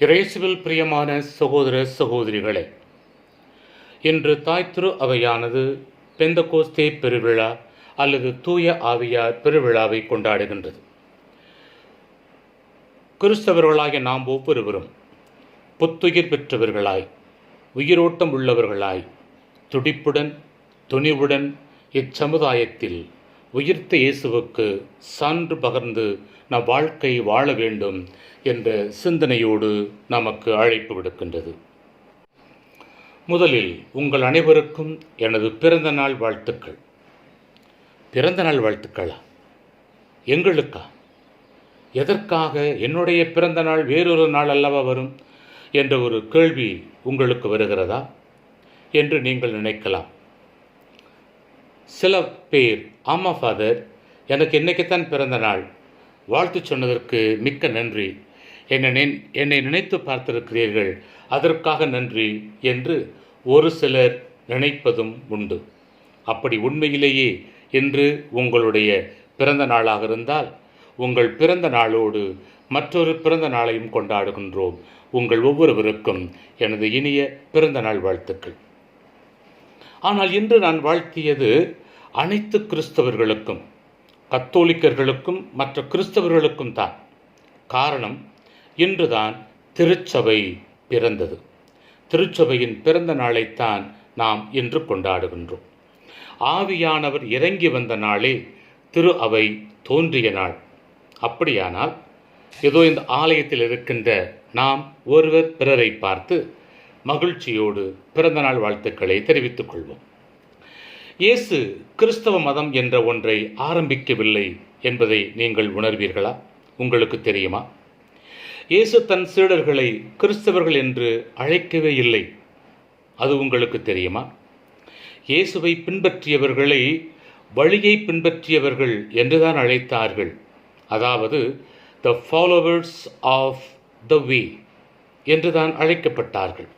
இறைசுவில் பிரியமான சகோதர சகோதரிகளே இன்று தாய் திரு அவையானது பெந்தகோஸ்தே பெருவிழா அல்லது தூய ஆவியார் பெருவிழாவை கொண்டாடுகின்றது. கிறிஸ்தவர்களாகிய நாம் ஒவ்வொருவரும் புத்துயிர் பெற்றவர்களாய் உயிரோட்டம் உள்ளவர்களாய் துடிப்புடன் துணிவுடன் இச்சமுதாயத்தில் உயிர்த்த இயேசுவுக்கு சான்று பகர்ந்து நம் வாழ்க்கை வாழ வேண்டும் என்ற சிந்தனையோடு நமக்கு அழைப்பு விடுக்கின்றது. முதலில் உங்கள் அனைவருக்கும் எனது பிறந்த நாள் வாழ்த்துக்கள். பிறந்த நாள் வாழ்த்துக்களா? எங்களுக்கா? எதற்காக என்னுடைய பிறந்த நாள் வேறொரு நாள் அல்லவா வரும்? என்ற ஒரு கேள்வி உங்களுக்கு வருகிறதா? என்று நீங்கள் நினைக்கலாம். சில பேர் ஆமாம் ஃபாதர் எனக்கு இன்றைக்குத்தான் பிறந்த நாள்? வாழ்த்து சொன்னதற்கு மிக்க நன்றி. என்னை நின் என்னை நினைத்து பார்த்திருக்கிறீர்கள். அதற்காக நன்றி என்று ஒரு சிலர் நினைப்பதும் உண்டு. அப்படி உண்மையிலேயே இன்று உங்களுடைய பிறந்த நாளாக இருந்தால் உங்கள் பிறந்த நாளோடு மற்றொரு பிறந்த நாளையும் கொண்டாடுகின்றோம். உங்கள் ஒவ்வொருவருக்கும் எனது இனிய பிறந்த நாள் வாழ்த்துக்கள். ஆனால் இன்று நான் வாழ்த்தியது அனைத்து கிறிஸ்தவர்களுக்கும் கத்தோலிக்கர்களுக்கும் மற்ற கிறிஸ்தவர்களுக்கும் தான். காரணம் இன்றுதான் திருச்சபை பிறந்தது. திருச்சபையின் பிறந்த நாளைத்தான் நாம் இன்று கொண்டாடுகின்றோம். ஆவியானவர் இறங்கி வந்த நாளே திரு அவை தோன்றிய நாள். அப்படியானால் ஏதோ இந்த ஆலயத்தில் இருக்கின்ற நாம் ஒருவர் பிறரை பார்த்து மகிழ்ச்சியோடு பிறந்தநாள் வாழ்த்துக்களை தெரிவித்துக் கொள்வோம் இயேசு கிறிஸ்தவ மதம் என்ற ஒன்றை ஆரம்பிக்கவில்லை என்பதை நீங்கள் உணர்வீர்களா? உங்களுக்கு தெரியுமா? இயேசு தன் சீடர்களை கிறிஸ்தவர்கள் என்று அழைக்கவே இல்லை. அது உங்களுக்கு தெரியுமா? இயேசுவை பின்பற்றியவர்களை வழியை பின்பற்றியவர்கள் என்றுதான் அழைத்தார்கள். அதாவது த ஃபாலோவர்ஸ் ஆஃப் த வே என்றுதான் அழைக்கப்பட்டார்கள்.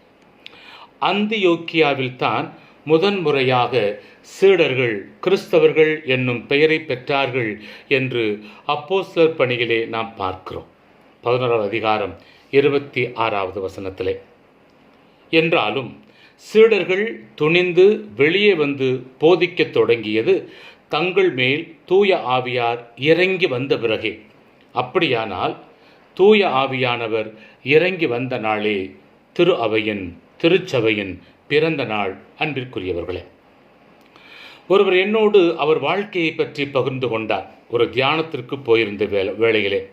அந்தியோக்கியாவில் தான் முதன்முறையாக சீடர்கள் கிறிஸ்தவர்கள் என்னும் பெயரை பெற்றார்கள் என்று அப்போஸ்லர் பணியிலே நாம் பார்க்கிறோம். பதினோராவது அதிகாரம் இருபத்தி ஆறாவது வசனத்திலே. என்றாலும் சீடர்கள் துணிந்து வெளியே வந்து போதிக்கத் தொடங்கியது தங்கள் மேல் தூய ஆவியார் இறங்கி வந்த பிறகே. அப்படியானால் தூய ஆவியானவர் இறங்கி வந்த நாளே திரு அவையின் திருச்சபையின் பிறந்த நாள் அன்பிற்குரியவர்களே. ஒருவர் என்னோடு அவர் வாழ்க்கையை பற்றி பகிர்ந்து கொண்டார். ஒரு தியானத்திற்கு போயிருந்த வேளையிலே.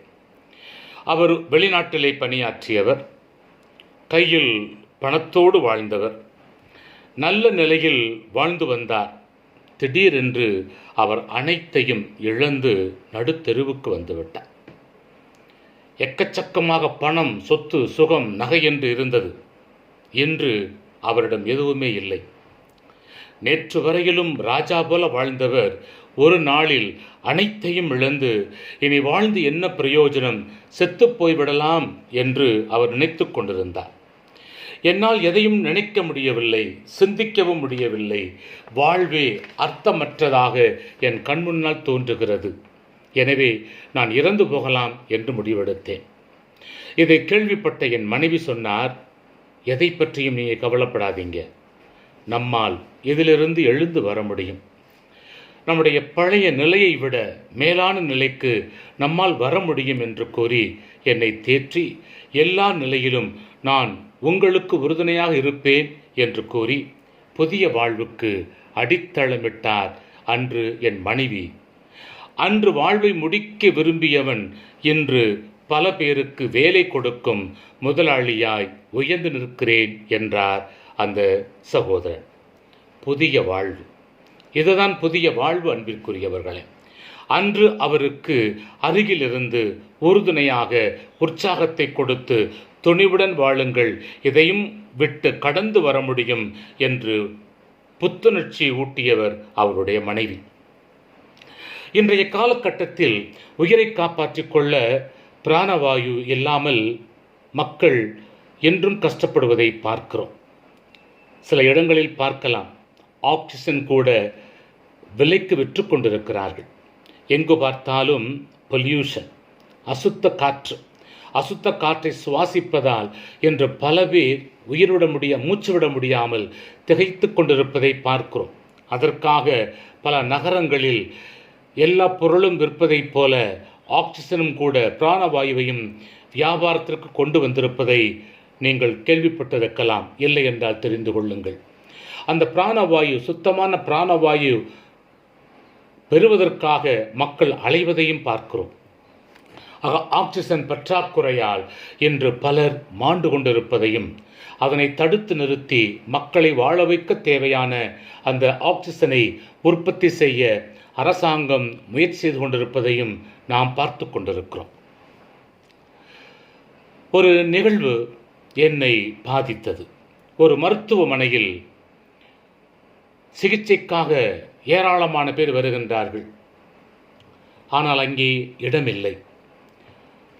அவர் வெளிநாட்டிலே பணியாற்றியவர். கையில் பணத்தோடு வாழ்ந்தவர். நல்ல நிலையில் வாழ்ந்து வந்தார். திடீரென்று அவர் அனைத்தையும் இழந்து நடுத்தெருவுக்கு வந்துவிட்டார் எக்கச்சக்கமாக பணம் சொத்து சுகம் நகை என்று இருந்தது. இன்று அவரிடம் எதுவுமே இல்லை. நேற்று வரையிலும் ராஜா போல வாழ்ந்தவர் ஒரு நாளில் அனைத்தையும் இழந்து இனி வாழ்ந்து என்ன பிரயோஜனம்? செத்துப்போய்விடலாம் என்று அவர் நினைத்து கொண்டிருந்தார். என்னால் எதையும் நினைக்க முடியவில்லை சிந்திக்கவும் முடியவில்லை. வாழ்வே அர்த்தமற்றதாக என் கண்முன்னால் தோன்றுகிறது. எனவே நான் இறந்து போகலாம் என்று முடிவெடுத்தேன். இதை கேள்விப்பட்ட என் மனைவி சொன்னார் எதை பற்றியும் நீங்கள் கவலைப்படாதீங்க. நம்மால் இதிலிருந்து எழுந்து வர முடியும். நம்முடைய பழைய நிலையை விட மேலான நிலைக்கு நம்மால் வர முடியும் என்று கூறி என்னை தேற்றி எல்லா நிலையிலும் நான் உங்களுக்கு உறுதுணையாக இருப்பேன் என்று கூறி புதிய வாழ்வுக்கு அடித்தளமிட்டார் அன்று என் மனைவி. அன்று வாழ்வை முடிக்க விரும்பியவன் இன்று பல பேருக்கு வேலை கொடுக்கும் முதலாளியாய் உயர்ந்து நிற்கிறேன் என்றார் அந்த சகோதரன். புதிய வாழ்வு. இதுதான் புதிய வாழ்வு அன்பிற்குரியவர்களே. அன்று அவருக்கு அருகிலிருந்து உறுதுணையாக உற்சாகத்தை கொடுத்து துணிவுடன் வாழுங்கள் இதையும் விட்டு கடந்து வர முடியும் என்று புத்துணர்ச்சி ஊட்டியவர் அவருடைய மனைவி. இன்றைய காலகட்டத்தில் உயிரை காப்பாற்றிக் கொள்ள பிராணவாயு இல்லாமல் மக்கள் என்றும் கஷ்டப்படுவதை பார்க்கிறோம். சில இடங்களில் பார்க்கலாம். ஆக்சிஜன் கூட விலைக்கு விற்று கொண்டிருக்கிறார்கள். எங்கு பார்த்தாலும் பொல்யூஷன் அசுத்த காற்று அசுத்த காற்றை சுவாசிப்பதால் என்று பல பேர் உயிர்விட முடிய மூச்சு விட முடியாமல் திகைத்து கொண்டிருப்பதை பார்க்கிறோம். அதற்காக பல நகரங்களில் எல்லா பொருளும் விற்பதைப் போல ஆக்சிஜனும் கூட பிராணவாயுவையும் வியாபாரத்திற்கு கொண்டு வந்திருப்பதை நீங்கள் கேள்விப்பட்டிருக்கலாம். இல்லை என்றால் தெரிந்து கொள்ளுங்கள். அந்த பிராணவாயு சுத்தமான பிராணவாயு பெறுவதற்காக மக்கள் அலைவதையும் பார்க்கிறோம். ஆக ஆக்சிஜன் பற்றாக்குறையால் இன்று பலர் மாண்டு கொண்டிருப்பதையும் அதனை தடுத்து நிறுத்தி மக்களை வாழ வைக்க தேவையான அந்த ஆக்சிஜனை உற்பத்தி செய்ய அரசாங்கம் முயற்சி செய்து கொண்டிருப்பதையும் நாம் பார்த்து கொண்டிருக்கிறோம். ஒரு நிகழ்வு என்னை பாதித்தது. ஒரு மருத்துவமனையில் சிகிச்சைக்காக ஏராளமான பேர் வருகின்றார்கள். ஆனால் அங்கே இடமில்லை.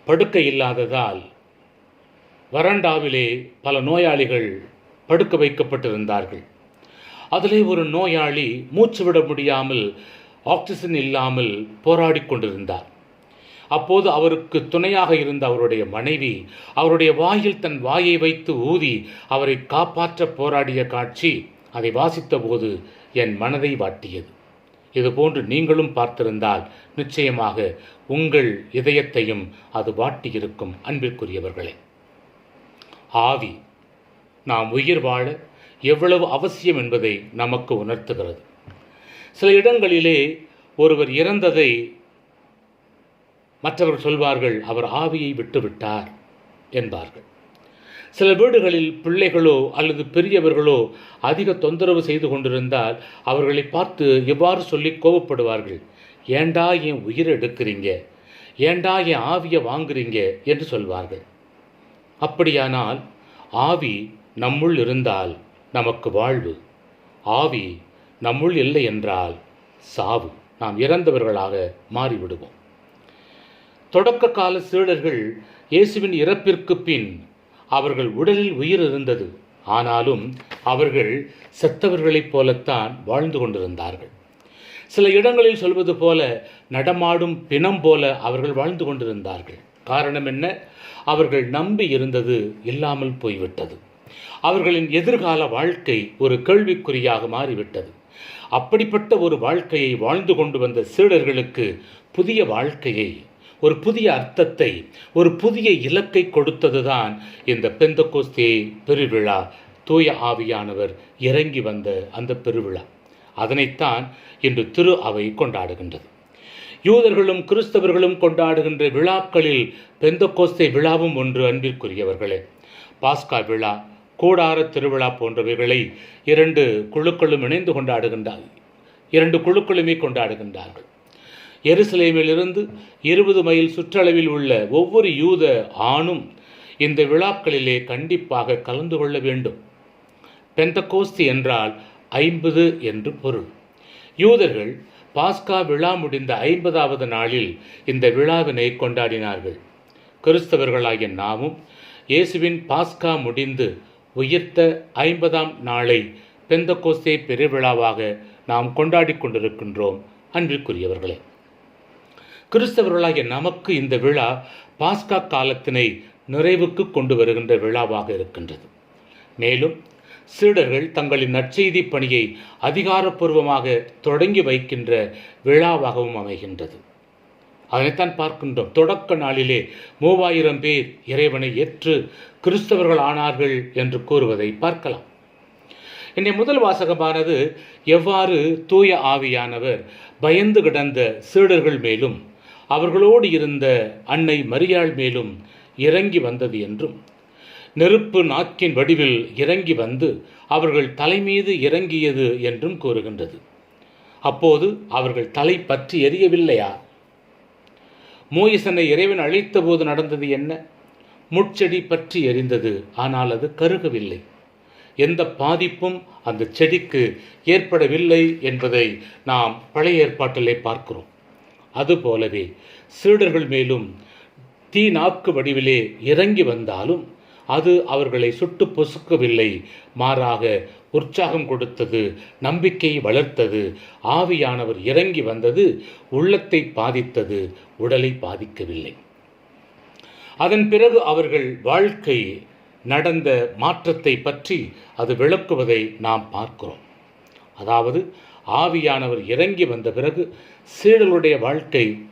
படுக்கை இல்லாததால் வறண்டாவிலே பல நோயாளிகள் படுக்க வைக்கப்பட்டிருந்தார்கள். அதிலே ஒரு நோயாளி மூச்சு விட முடியாமல் ஆக்சிஜன் இல்லாமல் போராடி கொண்டிருந்தார். அப்போது அவருக்கு துணையாக இருந்த அவருடைய மனைவி அவருடைய வாயில் தன் வாயை வைத்து ஊதி அவரை காப்பாற்ற போராடிய காட்சி அதை வாசித்தபோது என் மனதை வாட்டியது. இதுபோன்று நீங்களும் பார்த்திருந்தால் நிச்சயமாக உங்கள் இதயத்தையும் அது வாட்டியிருக்கும் அன்பிற்குரியவர்களே. ஆவி நாம் உயிர் வாழ எவ்வளவு அவசியம் என்பதை நமக்கு உணர்த்துகிறது. சில இடங்களிலே ஒருவர் இறந்ததை மற்றவர் சொல்வார்கள் அவர் ஆவியை விட்டுவிட்டார் என்பார்கள். சில வீடுகளில் பிள்ளைகளோ அல்லது பெரியவர்களோ அதிக தொந்தரவு செய்து கொண்டிருந்தால் அவர்களை பார்த்து எவ்வாறு சொல்லி கோபப்படுவார்கள்? ஏண்டா என் உயிரை எடுக்கிறீங்க? ஏண்டா என் ஆவியை வாங்குறீங்க? என்று சொல்வார்கள். அப்படியானால் ஆவி நம்முள் இருந்தால் நமக்கு வாழ்வு. ஆவி நம்முள் இல்லை என்றால் சாவு. நாம் இறந்தவர்களாக மாறிவிடுவோம். தொடக்க கால சீடர்கள் இயேசுவின் இறப்பிற்கு பின் அவர்கள் உடலில் உயிர் இருந்தது. ஆனாலும் அவர்கள் செத்தவர்களைப் போலத்தான் வாழ்ந்து கொண்டிருந்தார்கள். சில இடங்களில் சொல்வது போல நடமாடும் பிணம் போல அவர்கள் வாழ்ந்து கொண்டிருந்தார்கள். காரணம் என்ன? அவர்கள் நம்பி இருந்தது இல்லாமல் போய்விட்டது. அவர்களின் எதிர்கால வாழ்க்கை ஒரு கேள்விக்குறியாக மாறிவிட்டது. அப்படிப்பட்ட ஒரு வாழ்க்கையை வாழ்ந்து கொண்டு வந்த சீடர்களுக்கு புதிய வாழ்க்கையை ஒரு புதிய அர்த்தத்தை ஒரு புதிய இலக்கை கொடுத்ததுதான் இந்த பெந்தகோஸ்தே பெருவிழா. தூய ஆவியானவர் இறங்கி வந்த அந்த பெருவிழா. அதனைத்தான் இன்று திரு அவை கொண்டாடுகின்றது. யூதர்களும் கிறிஸ்தவர்களும் கொண்டாடுகின்ற விழாக்களில் பெந்தகோஸ்தே விழாவும் ஒன்று அன்பிற்குரியவர்களே. பாஸ்கா விழா கூடார திருவிழா போன்றவைகளை இரண்டு குழுக்களும் இணைந்து கொண்டாடுகின்றார்கள். இரண்டு குழுக்களுமே கொண்டாடுகின்றார்கள். எருசலேமிலிருந்து இருபது மைல் சுற்றளவில் உள்ள ஒவ்வொரு யூத ஆணும் இந்த விழாக்களிலே கண்டிப்பாக கலந்து கொள்ள வேண்டும். பெந்தகோஸ்தி என்றால் ஐம்பது என்று பொருள். யூதர்கள் பாஸ்கா விழா முடிந்த ஐம்பதாவது நாளில் இந்த விழாவினை கொண்டாடினார்கள். கிறிஸ்தவர்களாகிய நாமும் இயேசுவின் பாஸ்கா முடிந்து உயிர்த்த ஐம்பதாம் நாளை பெந்தகோஸ்தே பெருவிழாவாக நாம் கொண்டாடி கொண்டிருக்கின்றோம். அன்பிற்குரியவர்களே. கிறிஸ்தவர்களாகிய நமக்கு இந்த விழா பாஸ்கா காலத்தினை நிறைவுக்கு கொண்டு வருகின்ற விழாவாக இருக்கின்றது. மேலும் சீடர்கள் தங்களின் நற்செய்தி பணியை அதிகாரப்பூர்வமாக தொடங்கி வைக்கின்ற விழாவாகவும் அமைகின்றது. அதனைத்தான் பார்க்கின்றோம். தொடக்க நாளிலே மூவாயிரம் பேர் இறைவனை ஏற்று கிறிஸ்தவர்கள் ஆனார்கள் என்று கூறுவதை பார்க்கலாம். என்னை முதல் வாசகமானது எவ்வாறு தூய ஆவியானவர் பயந்து கிடந்த சீடர்கள் மேலும் அவர்களோடு இருந்த அன்னை மரியாள் மேலும் இறங்கி வந்தது என்றும் நெருப்பு நாக்கின் வடிவில் இறங்கி வந்து அவர்கள் தலைமீது இறங்கியது என்றும் கூறுகின்றது. அப்போது அவர்கள் தலை பற்றி எரியவில்லையா? மோயிசனை இறைவன் அழைத்தபோது நடந்தது என்ன? முட்செடி பற்றி எரிந்தது ஆனால் அது கருகவில்லை. எந்த பாதிப்பும் அந்த செடிக்கு ஏற்படவில்லை என்பதை நாம் பழைய ஏற்பாட்டிலே பார்க்கிறோம். அதுபோலவே சீடர்கள் மேலும் தீ நாக்கு வடிவிலே இறங்கி வந்தாலும் அது அவர்களை சுட்டு பொசுக்கவில்லை. மாறாக உற்சாகம் கொடுத்தது நம்பிக்கை வளர்த்தது. ஆவியானவர் இறங்கி வந்தது உள்ளத்தை பாதித்தது உடலை பாதிக்கவில்லை. அதன் பிறகு அவர்கள் வாழ்க்கை நடந்த மாற்றத்தை பற்றி அது விளக்குவதை நாம் பார்க்கிறோம். அதாவது ஆவியானவர் இறங்கி வந்த பிறகு சீடர்களுடைய வாழ்க்கை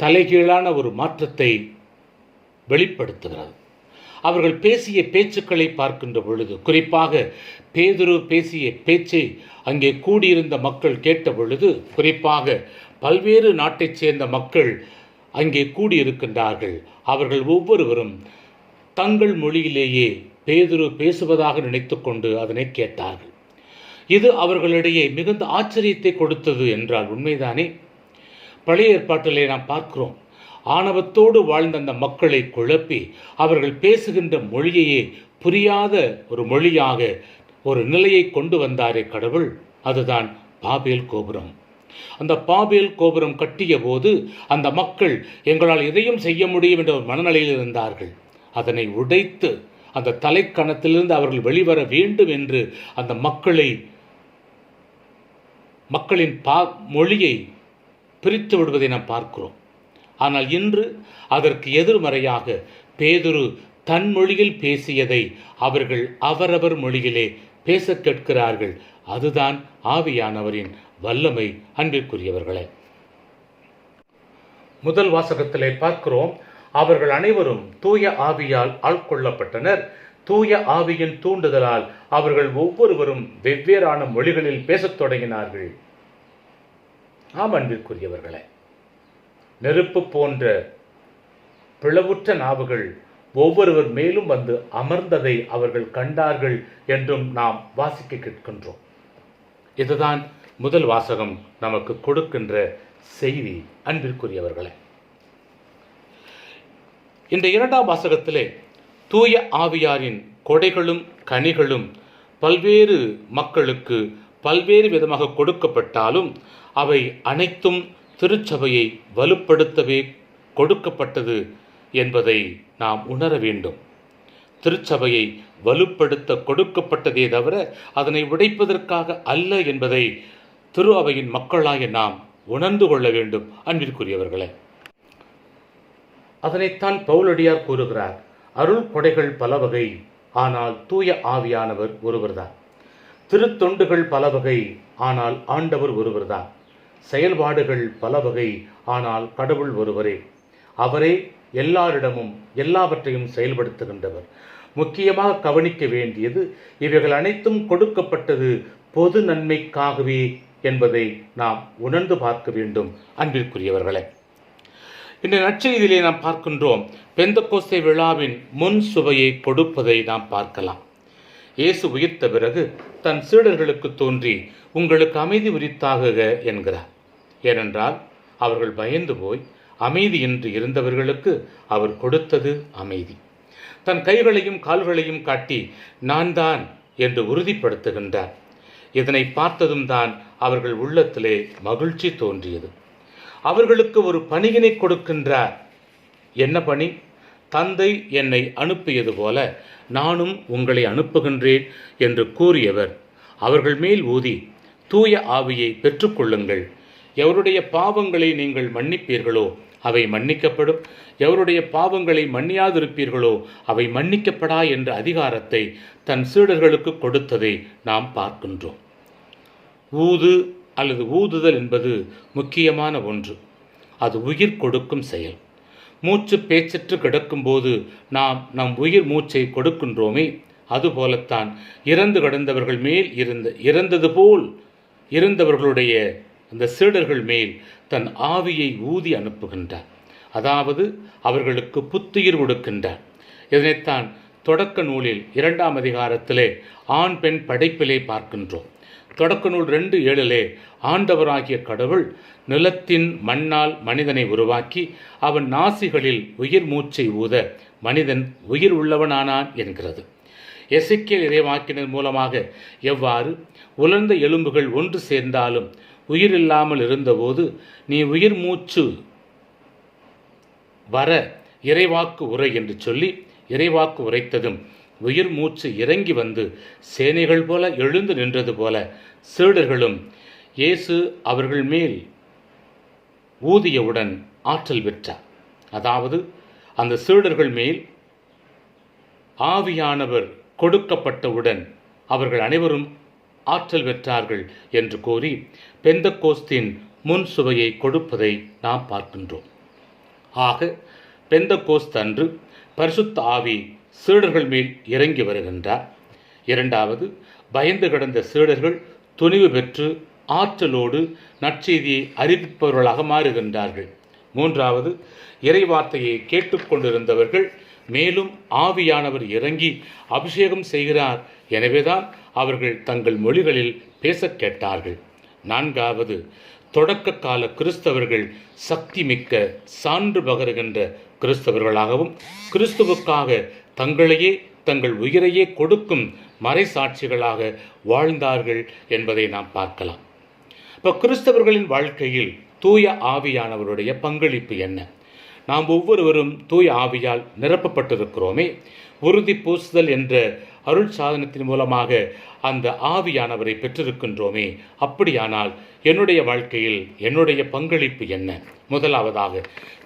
தலைகீழான ஒரு மாற்றத்தை வெளிப்படுத்துகிறது. அவர்கள் பேசிய பேச்சுக்களை பார்க்கின்ற பொழுது குறிப்பாக பேதுரு பேசிய பேச்சை அங்கே கூடியிருந்த மக்கள் கேட்ட பொழுது குறிப்பாக பல்வேறு நாட்டைச் சேர்ந்த மக்கள் அங்கே கூடியிருக்கின்றார்கள். அவர்கள் ஒவ்வொருவரும் தங்கள் மொழியிலேயே பேதுரு பேசுவதாக நினைத்துக்கொண்டு அதனை கேட்டார்கள். இது அவர்களிடையே மிகுந்த ஆச்சரியத்தை கொடுத்தது என்றால் உண்மைதானே? பழைய ஏற்பாட்டிலே நாம் பார்க்கிறோம் ஆணவத்தோடு வாழ்ந்த அந்த மக்களை குழப்பி அவர்கள் பேசுகின்ற மொழியையே புரியாத ஒரு மொழியாக ஒரு நிலையை கொண்டு வந்தாரே கடவுள். அதுதான் பாபேல் கோபுரம். அந்த பாபேல் கோபுரம் கட்டிய போது அந்த மக்கள் எங்களால் எதையும் செய்ய முடியும் என்ற ஒரு மனநிலையில் இருந்தார்கள். அதனை உடைத்து அந்த தலைக்கணத்திலிருந்து அவர்கள் வெளிவர வேண்டும் என்று அந்த மக்களை மக்களின் பா மொழியை பிரித்து விடுவதை நாம் பார்க்கிறோம். ஆனால் இன்று அதற்கு எதிர்மறையாக பேதுரு தன் மொழியில் பேசியதை அவர்கள் அவரவர் மொழியிலே பேச கேட்கிறார்கள். அதுதான் ஆவியானவரின் வல்லமை. அன்பிற்குரியவர்களே முதல் வாசகத்திலே பார்க்கிறோம். அவர்கள் அனைவரும் தூய ஆவியால் ஆட்கொள்ளப்பட்டனர் தூய ஆவியின் தூண்டுதலால் அவர்கள் ஒவ்வொருவரும் வெவ்வேறான மொழிகளில் பேசத் தொடங்கினார்கள். ஆம் அன்பிற்குரியவர்களே நெருப்பு போன்ற பிளவுற்ற நாவுகள் ஒவ்வொருவர் மேலும் வந்து அமர்ந்ததை அவர்கள் கண்டார்கள் என்றும் நாம் வாசிக்க கேட்கின்றோம். இதுதான் முதல் வாசகம் நமக்கு கொடுக்கின்ற செய்தி அன்பிற்குரியவர்களே. இந்த இரண்டாம் வாசகத்திலே தூய ஆவியாரின் கொடைகளும் கனிகளும் பல்வேறு மக்களுக்கு பல்வேறு விதமாக கொடுக்கப்பட்டாலும் அவை அனைத்தும் திருச்சபையை வலுப்படுத்தவே கொடுக்கப்பட்டது என்பதை நாம் உணர வேண்டும். திருச்சபையை வலுப்படுத்த கொடுக்கப்பட்டதே தவிர அதனை உடைப்பதற்காக அல்ல என்பதை திரு அவையின் மக்களாய நாம் உணர்ந்து கொள்ள வேண்டும். அன்பிற்குரியவர்களே அதனைத்தான் பவுலடியார் கூறுகிறார். அருள் கொடைகள் பல வகை. ஆனால் தூய ஆவியானவர் ஒருவர்தான். திருத்தொண்டுகள் பல வகை ஆனால் ஆண்டவர் ஒருவர்தான் செயல்பாடுகள் பல வகை ஆனால் கடவுள் ஒருவரே. அவரே எல்லாரிடமும் எல்லாவற்றையும் செயல்படுத்துகின்றவர். முக்கியமாக கவனிக்க வேண்டியது இவைகள் அனைத்தும் கொடுக்கப்பட்டது பொது நன்மைக்காகவே என்பதை நாம் உணர்ந்து பார்க்க வேண்டும் அன்பிற்குரியவர்களே. இந்த நற்செய்தியிலே நாம் பார்க்கின்றோம் பெந்தகோஸ்தை விழாவின் முன் சுவையை கொடுப்பதை நாம் பார்க்கலாம். இயேசு உயிர்த்த பிறகு தன் சீடர்களுக்கு தோன்றி உங்களுக்கு அமைதி உரித்தாகுக என்கிறார். ஏனென்றால் அவர்கள் பயந்து போய் அமைதியின்றி இருந்தவர்களுக்கு அவர் கொடுத்தது அமைதி. தன் கைகளையும் கால்களையும் காட்டி நான் தான் என்று உறுதிப்படுத்துகின்றார். இதனை பார்த்ததும் தான் அவர்கள் உள்ளத்திலே மகிழ்ச்சி தோன்றியது. அவர்களுக்கு ஒரு பணியினை கொடுக்கின்றார். என்ன பணி? தந்தை என்னை அனுப்பியது போல நானும் உங்களை அனுப்புகின்றேன் என்று கூறியவர். அவர்கள் மேல் ஊதி தூய ஆவியை பெற்றுக்கொள்ளுங்கள் எவருடைய பாவங்களை நீங்கள் மன்னிப்பீர்களோ அவை மன்னிக்கப்படும். எவருடைய பாவங்களை மன்னியாதிருப்பீர்களோ அவை மன்னிக்கப்படா என்ற அதிகாரத்தை தன் சீடர்களுக்கு கொடுத்ததை நாம் பார்க்கின்றோம். ஊது அல்லது ஊதுதல் என்பது முக்கியமான ஒன்று. அது உயிர் கொடுக்கும் செயல். மூச்சு பேச்சற்று கிடக்கும்போது நாம் நம் உயிர் மூச்சை கொடுக்கின்றோமே. அதுபோலத்தான் இறந்து கிடந்தவர்கள் மேல் இருந்த இறந்தது போல் இருந்தவர்களுடைய அந்த சீடர்கள் மேல் தன் ஆவியை ஊதி அனுப்புகின்றார். அதாவது அவர்களுக்கு புத்துயிர் கொடுக்கின்றார். இதனைத்தான் தொடக்க நூலில் இரண்டாம் அதிகாரத்திலே ஆண் பெண் படைப்பிலே பார்க்கின்றோம். தொடக்க நூல் ரெண்டு ஏழிலே ஆண்டவராகிய கடவுள் நிலத்தின் மண்ணால் மனிதனை உருவாக்கி அவன் நாசிகளில் உயிர் மூச்சை ஊத மனிதன் உயிர் உள்ளவனானான் என்கிறது. எசைக்கியல் இறைவாக்கினர் மூலமாக எவ்வாறு உலர்ந்த எலும்புகள் ஒன்று சேர்ந்தாலும் உயிர் இல்லாமல் இருந்தபோது நீ உயிர் மூச்சு வர இறைவாக்கு உரை என்று சொல்லி இறைவாக்கு உரைத்ததும் உயிர் மூச்சு இறங்கி வந்து சேனைகள் போல எழுந்து நின்றது போல சீடர்களும் இயேசு அவர்கள் மேல் ஊதியவுடன் ஆற்றல் பெற்றார். அதாவது அந்த சீடர்கள் மேல் ஆவியானவர் கொடுக்கப்பட்டவுடன் அவர்கள் அனைவரும் ஆற்றல் பெற்றார்கள் என்று கூறி பெந்த கோஸ்தின் முன் சுவையை கொடுப்பதை நாம் பார்க்கின்றோம். ஆக பெந்த கோஸ்த் அன்று பரிசுத்த ஆவி சீடர்கள் மேல் இறங்கி வருகின்றார். இரண்டாவது பயந்து கிடந்த சீடர்கள் துணிவு பெற்று ஆற்றலோடு நற்செய்தியை அறிவிப்பவர்களாக மாறுகின்றார்கள். மூன்றாவது இறைவார்த்தையை கேட்டுக்கொண்டிருந்தவர்கள் மேலும் ஆவியானவர் இறங்கி அபிஷேகம் செய்கிறார் எனவேதான் அவர்கள் தங்கள் மொழிகளில் பேசக் கேட்டார்கள். நான்காவது தொடக்க கால கிறிஸ்தவர்கள் சக்தி மிக்க சான்று பகருகின்ற கிறிஸ்தவர்களாகவும் கிறிஸ்துவுக்காக தங்களையே தங்கள் உயிரையே கொடுக்கும் மறைசாட்சிகளாக வாழ்ந்தார்கள் என்பதை நாம் பார்க்கலாம். இப்போ கிறிஸ்தவர்களின் வாழ்க்கையில் தூய ஆவியானவருடைய பங்களிப்பு என்ன? நாம் ஒவ்வொருவரும் தூய ஆவியால் நிரப்பப்பட்டிருக்கிறோமே. உறுதி பூசுதல் என்ற அருள் சாதனத்தின் மூலமாக அந்த ஆவியானவரை பெற்றிருக்கின்றோமே. அப்படியானால் என்னுடைய வாழ்க்கையில் என்னுடைய பங்களிப்பு என்ன? முதலாவதாக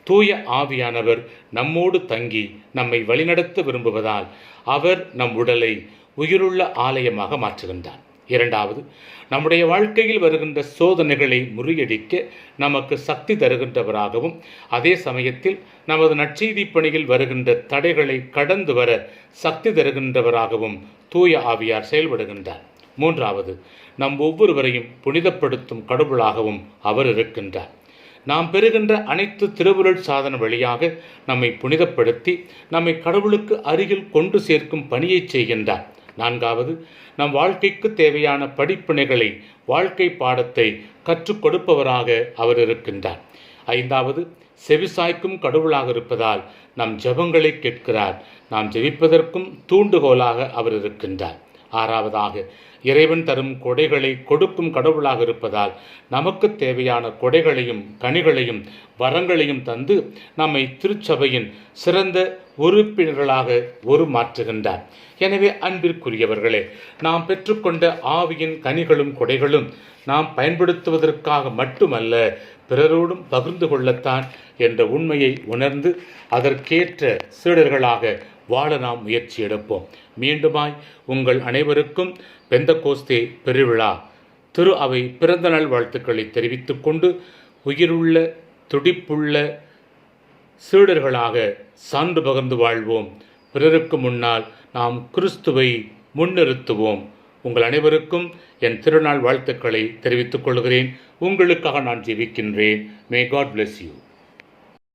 தூய ஆவியானவர் நம்மோடு தங்கி நம்மை வழிநடத்த விரும்புவதால் அவர் நம் உடலை உயிருள்ள ஆலயமாக மாற்றுகின்றார். இரண்டாவது நம்முடைய வாழ்க்கையில் வருகின்ற சோதனைகளை முறியடிக்க நமக்கு சக்தி தருகின்றவராகவும் அதே சமயத்தில் நமது நற்செய்தி பணியில் வருகின்ற தடைகளை கடந்து வர சக்தி தருகின்றவராகவும் தூய ஆவியார் செயல்படுகின்றார். மூன்றாவது நம் ஒவ்வொருவரையும் புனிதப்படுத்தும் கடவுளாகவும் அவர் இருக்கின்றார். நாம் பெறுகின்ற அனைத்து திருவுருள் சாதன வழியாக நம்மை புனிதப்படுத்தி நம்மை கடவுளுக்கு அருகில் கொண்டு சேர்க்கும் பணியை செய்கின்றார். நான்காவது நம் வாழ்க்கைக்கு தேவையான படிப்பினைகளை வாழ்க்கை பாடத்தை கற்றுக் கொடுப்பவராக அவர் இருக்கின்றார். ஐந்தாவது செவிசாய்க்கும் கடவுளாக இருப்பதால் நம் ஜபங்களை கேட்கிறார். நாம் ஜெபிப்பதற்கும் தூண்டுகோலாக அவர் இருக்கின்றார். ஆறாவதாக இறைவன் தரும் கொடைகளை கொடுக்கும் கடவுளாக இருப்பதால் நமக்கு தேவையான கொடைகளையும் கனிகளையும் வரங்களையும் தந்து நம்மை திருச்சபையின் சிறந்த உறுப்பினர்களாக உருமாற்றுகின்றார். எனவே அன்பிற்குரியவர்களே நாம் பெற்றுக்கொண்ட ஆவியின் கனிகளும் கொடைகளும் நாம் பயன்படுத்துவதற்காக மட்டுமல்ல பிறரோடும் பகிர்ந்து கொள்ளத்தான் என்ற உண்மையை உணர்ந்து அதற்கேற்ற சீடர்களாக வாழ நாம் முயற்சி எடுப்போம். மீண்டுமாய் உங்கள் அனைவருக்கும் பெந்தகோஸ்தே பெருவிழா. திரு அவை பிறந்த நாள் வாழ்த்துக்களை தெரிவித்துக் கொண்டு உயிருள்ள துடிப்புள்ள சீடர்களாக சான்று பகிர்ந்து வாழ்வோம். பிறருக்கு முன்னால் நாம் கிறிஸ்துவை முன்னிறுத்துவோம். உங்கள் அனைவருக்கும் என் திருநாள் வாழ்த்துக்களை தெரிவித்துக் கொள்கிறேன். உங்களுக்காக நான் ஜெபிக்கின்றேன். May God bless you